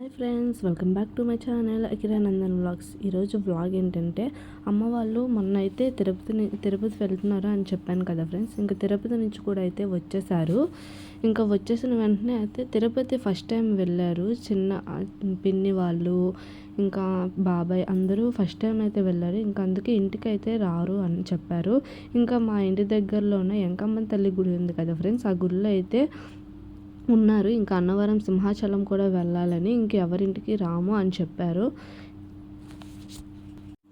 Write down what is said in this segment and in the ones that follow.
Hi friends welcome back to my channel Akiranandan vlogs. ఈరోజు vlog ఏంటంటే అమ్మ వాళ్ళు మొన్న అయితే తిరుపతిని తిరుపతి వెళ్తున్నారు అని చెప్పాను కదా ఫ్రెండ్స్. ఇంకా తిరుపతి నుంచి కూడా అయితే వచ్చేసారు. ఇంకా వచ్చేసిన వెంటనే అయితే తిరుపతి ఫస్ట్ టైం వెళ్ళారు. చిన్న పిన్ని వాళ్ళు ఇంకా బాబాయ్ అందరూ ఫస్ట్ టైం అయితే వెళ్ళారు. ఇంకా అందుకే ఇంటికి అయితే రారు అని చెప్పారు. ఇంకా మా ఇంటి దగ్గరలో ఉన్న ఎంకమ్మ తల్లి గుడి ఉంది కదా ఫ్రెండ్స్. ఆ గుడిలో అయితే ఉన్నారు. ఇంకా అన్నవరం సింహాచలం కూడా వెళ్ళాలని ఇంకెవరింటికి రాము అని చెప్పారు.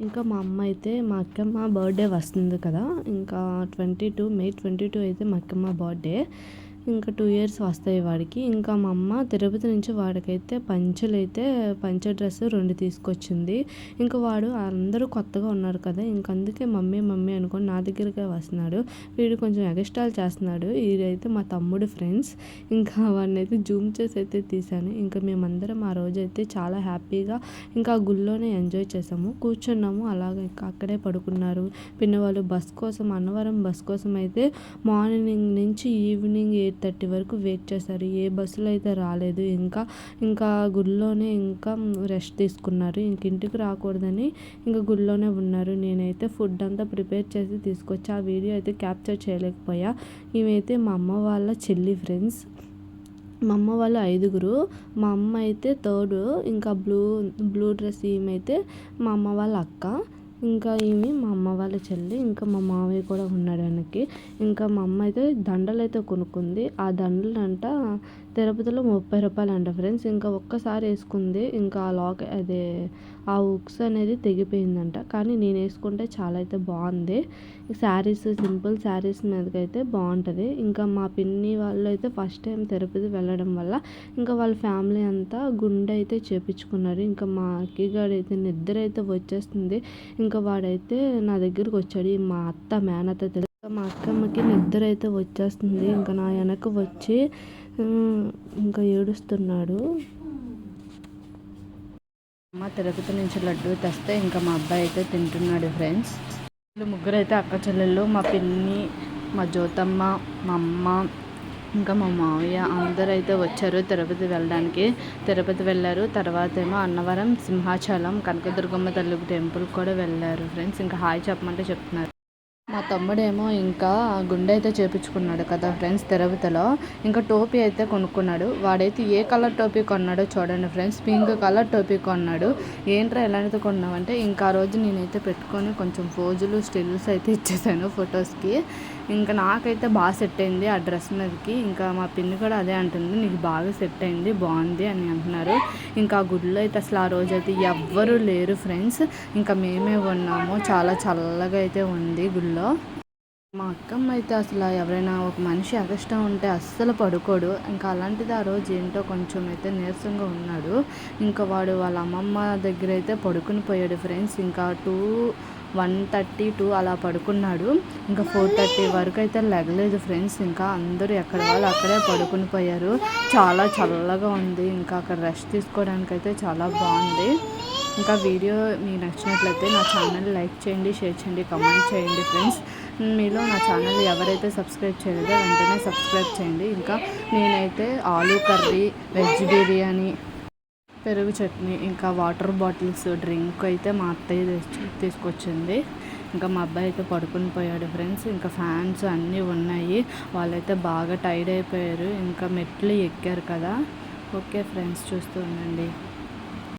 ఇంకా మా అమ్మ అయితే మా అక్కమ్మ బర్త్డే వస్తుంది కదా. ఇంకా twenty two May twenty two అయితే మా అక్కమ్మ బర్త్డే ఇంకా టూ ఇయర్స్ వస్తాయి వాడికి. ఇంకా మా అమ్మ తిరుపతి నుంచి వాడికైతే పంచలైతే పంచ డ్రెస్ రెండు తీసుకొచ్చింది. ఇంకా వాడు అందరూ కొత్తగా ఉన్నారు కదా ఇంక అందుకే మమ్మీ మమ్మీ అనుకొని నా దగ్గరికే వస్తున్నాడు. వీడు కొంచెం ఎగస్ట్రాల్ చేస్తున్నాడు. వీడైతే మా తమ్ముడు ఫ్రెండ్స్ ఇంకా వాడిని అయితే జూమ్ చేసి అయితే తీశాను. ఇంకా మేమందరం ఆ రోజు అయితే చాలా హ్యాపీగా ఇంకా ఆ గుళ్ళోనే ఎంజాయ్ చేసాము కూర్చున్నాము అలాగే ఇంకా అక్కడే పడుకున్నారు. పిన్నవాళ్ళు బస్ కోసం అన్నవరం బస్ కోసం అయితే మార్నింగ్ నుంచి ఈవినింగ్ ఎయిట్ థర్టీ వరకు వెయిట్ చేశారు. ఏ బస్సులో అయితే రాలేదు ఇంకా ఇంకా గుళ్ళోనే ఇంకా రెస్ట్ తీసుకున్నారు. ఇంక ఇంటికి రాకూడదని ఇంకా గుళ్ళోనే ఉన్నారు. నేనైతే ఫుడ్ అంతా ప్రిపేర్ చేసి తీసుకొచ్చి ఆ వీడియో అయితే క్యాప్చర్ చేయలేకపోయా. ఇవైతే మా అమ్మ వాళ్ళ చెల్లి ఫ్రెండ్స్. మా అమ్మ వాళ్ళు ఐదుగురు. మా అమ్మ అయితే థర్డ్. ఇంకా బ్లూ బ్లూ డ్రెస్ ఈమె అయితే మా అమ్మ వాళ్ళ అక్క. ఇంకా ఏమి మా అమ్మ వాళ్ళ చెల్లి ఇంకా మా మావయ్య కూడా ఉన్నాడు వెనక్కి. ఇంకా మా అమ్మ అయితే దండలు అయితే కొనుక్కుంది. ఆ దండలు అంట తిరుపతిలో ముప్పై రూపాయలు అంట ఫ్రెండ్స్. ఇంకా ఒక్కసారి వేసుకుంది. ఇంకా ఆ లాక్ అదే ఆ ఉక్స్ అనేది తెగిపోయిందంట. కానీ నేను వేసుకుంటే చాలా అయితే బాగుంది. శారీస్ సింపుల్ శారీస్ మీదకైతే బాగుంటుంది. ఇంకా మా పిన్ని వాళ్ళు అయితే ఫస్ట్ టైం తిరుపతి వెళ్ళడం వల్ల ఇంకా వాళ్ళ ఫ్యామిలీ అంతా గుండె అయితే చేపించుకున్నారు. ఇంకా మా అక్కిగాడు అయితే నిద్ర అయితే వచ్చేస్తుంది. ఇంకా ఇంకా వాడైతే నా దగ్గరకు వచ్చాడు. మా అత్త మేనత్త తెలుసు? మా అక్కమ్మకి నిద్ర అయితే వచ్చేస్తుంది. ఇంకా నా వెనక వచ్చి ఇంకా ఏడుస్తున్నాడు. అమ్మ తిరుపతి నుంచి లడ్డు తెస్తే ఇంకా మా అబ్బాయి అయితే తింటున్నాడు ఫ్రెండ్స్. వీళ్ళు ముగ్గురు అయితే అక్క చెల్లెళ్ళు మా పిన్ని మా జ్యోతమ్మ మా అమ్మ ఇంకా మా మావయ్య అందరూ అయితే వచ్చారు తిరుపతి వెళ్ళడానికి. తిరుపతి వెళ్ళారు. తర్వాత ఏమో అన్నవరం సింహాచలం కనకదుర్గమ్మ తల్లి టెంపుల్ కూడా వెళ్ళారు. ఫ్రెండ్స్ ఇంకా హాయ్ చెప్పమంటే చెప్తున్నారు. మా తమ్ముడేమో ఇంకా గుండె అయితే చేపించుకున్నాడు కదా ఫ్రెండ్స్ తిరుపతిలో ఇంకా టోపీ అయితే కొనుక్కున్నాడు. వాడైతే ఏ కలర్ టోపీ కొన్నాడో చూడండి ఫ్రెండ్స్. పింక్ కలర్ టోపీ కొన్నాడు. ఏంట్రా ఎలాంటిది కొన్నామంటే ఇంకా ఆ రోజు నేనైతే పెట్టుకొని కొంచెం ఫోజులు స్టిల్స్ అయితే ఇచ్చేసాను ఫొటోస్కి. ఇంకా నాకైతే బాగా సెట్ అయింది ఆ డ్రెస్ మీదకి. ఇంకా మా పిన్ని కూడా అదే అంటుంది నీకు బాగా సెట్ అయింది బాగుంది అని అంటున్నారు. ఇంకా ఆ గుడిలో అయితే అసలు ఆ రోజు అయితే ఎవ్వరూ లేరు ఫ్రెండ్స్. ఇంకా మేమే ఉన్నాము చాలా చల్లగా అయితే ఉంది గుడిలో మా అక్కమ్మ అయితే అసలు ఎవరైనా ఒక మనిషి అరిష్టం ఉంటే అస్సలు పడుకోడు. ఇంకా అలాంటిది ఆ రోజు ఏంటో కొంచెం అయితే నీరసంగా ఉన్నాడు. ఇంకా వాడు వాళ్ళ అమ్మమ్మ దగ్గర అయితే పడుకుని పోయాడు ఫ్రెండ్స్. ఇంకా టూ వన్ థర్టీ టూ అలా పడుకున్నాడు. ఇంకా ఫోర్ థర్టీ వరకు అయితే లెగలేదు ఫ్రెండ్స్. ఇంకా అందరూ ఎక్కడ వాళ్ళు అక్కడే పడుకుని పోయారు. చాలా చల్లగా ఉంది. ఇంకా అక్కడ రెస్ట్ తీసుకోవడానికి అయితే చాలా బాగుంది. ఇంకా వీడియో మీకు నచ్చినట్లయితే నా ఛానల్ లైక్ చేయండి షేర్ చేయండి కమెంట్ చేయండి ఫ్రెండ్స్. మీలో నా ఛానల్ ఎవరైతే సబ్స్క్రైబ్ చేయలేదో వెంటనే సబ్స్క్రైబ్ చేయండి. ఇంకా నేనైతే ఆలూ కర్రీ వెజ్ బిర్యానీ పెరుగు చట్నీ ఇంకా వాటర్ బాటిల్స్ డ్రింక్ అయితే మా అత్తయ్య తీసుకొచ్చింది. ఇంకా మా అబ్బాయి అయితే పడుకుని పోయాడు ఫ్రెండ్స్. ఇంకా ఫ్యాన్స్ అన్నీ ఉన్నాయి. వాళ్ళైతే బాగా టైర్డ్ అయిపోయారు. ఇంకా మెట్లు ఎక్కారు కదా. ఓకే ఫ్రెండ్స్ చూస్తూ ఉండండి.